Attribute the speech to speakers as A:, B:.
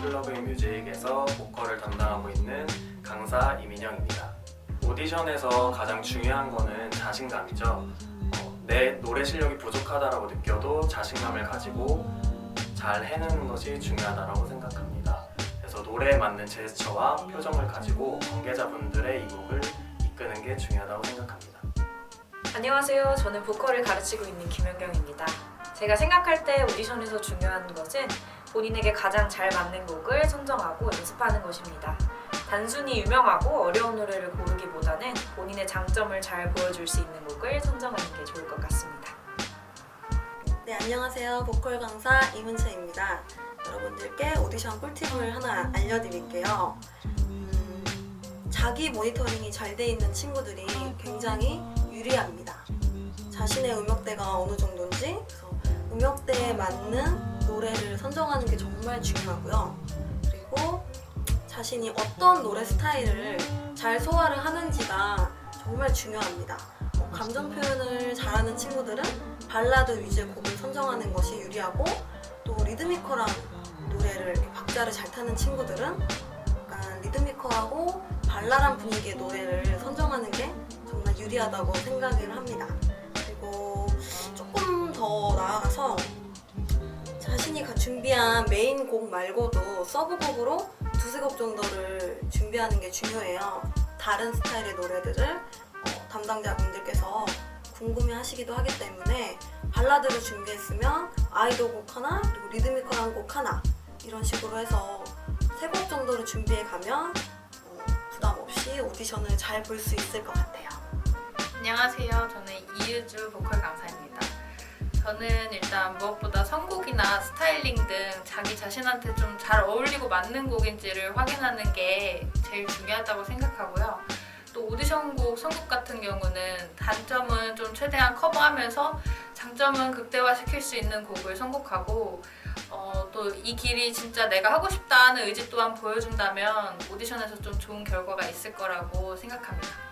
A: 클럽의 뮤직에서 보컬을 담당하고 있는 강사 이민영입니다. 오디션에서 가장 중요한 거는 자신감이죠. 어, 내 노래 실력이 부족하다라고 느껴도 자신감을 가지고 잘 해내는 것이 중요하다고 생각합니다. 그래서 노래에 맞는 제스처와 표정을 가지고 관계자분들의 이 곡을 이끄는 게 중요하다고 생각합니다.
B: 안녕하세요. 저는 보컬을 가르치고 있는 김연경입니다. 제가 생각할 때 오디션에서 중요한 것은 본인에게 가장 잘 맞는 곡을 선정하고 연습하는 것입니다. 단순히 유명하고 어려운 노래를 고르기보다는 본인의 장점을 잘 보여줄 수 있는 곡을 선정하는 게 좋을 것 같습니다.
C: 네, 안녕하세요. 보컬 강사 이문채입니다. 여러분들께 오디션 꿀팁을 하나 알려드릴게요. 음, 자기 모니터링이 잘 돼 있는 친구들이 굉장히 유리합니다. 자신의 음역대가 어느 정도인지, 그래서 음역대에 맞는 노래를 선정하는 게 정말 중요하고요. 그리고 자신이 어떤 노래 스타일을 잘 소화를 하는지가 정말 중요합니다. 어, 감정 표현을 잘하는 친구들은 발라드 위주의 곡을 선정하는 것이 유리하고 또 리드미컬한 노래를 박자를 잘 타는 친구들은 약간 리드미컬하고 발랄한 분위기의 노래를 유리하다고 생각을 합니다. 그리고 조금 더 나아가서 자신이 가- 준비한 메인 곡 말고도 서브 곡으로 두세 곡 정도를 준비하는 게 중요해요. 다른 스타일의 노래들을 어, 담당자분들께서 궁금해 하시기도 하기 때문에 발라드를 준비했으면 아이돌 곡 하나 그리고 리드미컬한 곡 하나 이런 식으로 해서 세 곡 정도를 준비해 가면 어, 부담 없이 오디션을 잘 볼 수 있을 것 같아요.
D: 안녕하세요. 저는 이유주 보컬 강사입니다. 저는 일단 무엇보다 선곡이나 스타일링 등 자기 자신한테 좀 잘 어울리고 맞는 곡인지를 확인하는 게 제일 중요하다고 생각하고요. 또 오디션곡 선곡 같은 경우는 단점은 좀 최대한 커버하면서 장점은 극대화시킬 수 있는 곡을 선곡하고 어, 또 이 길이 진짜 내가 하고 싶다는 의지 또한 보여준다면 오디션에서 좀 좋은 결과가 있을 거라고 생각합니다.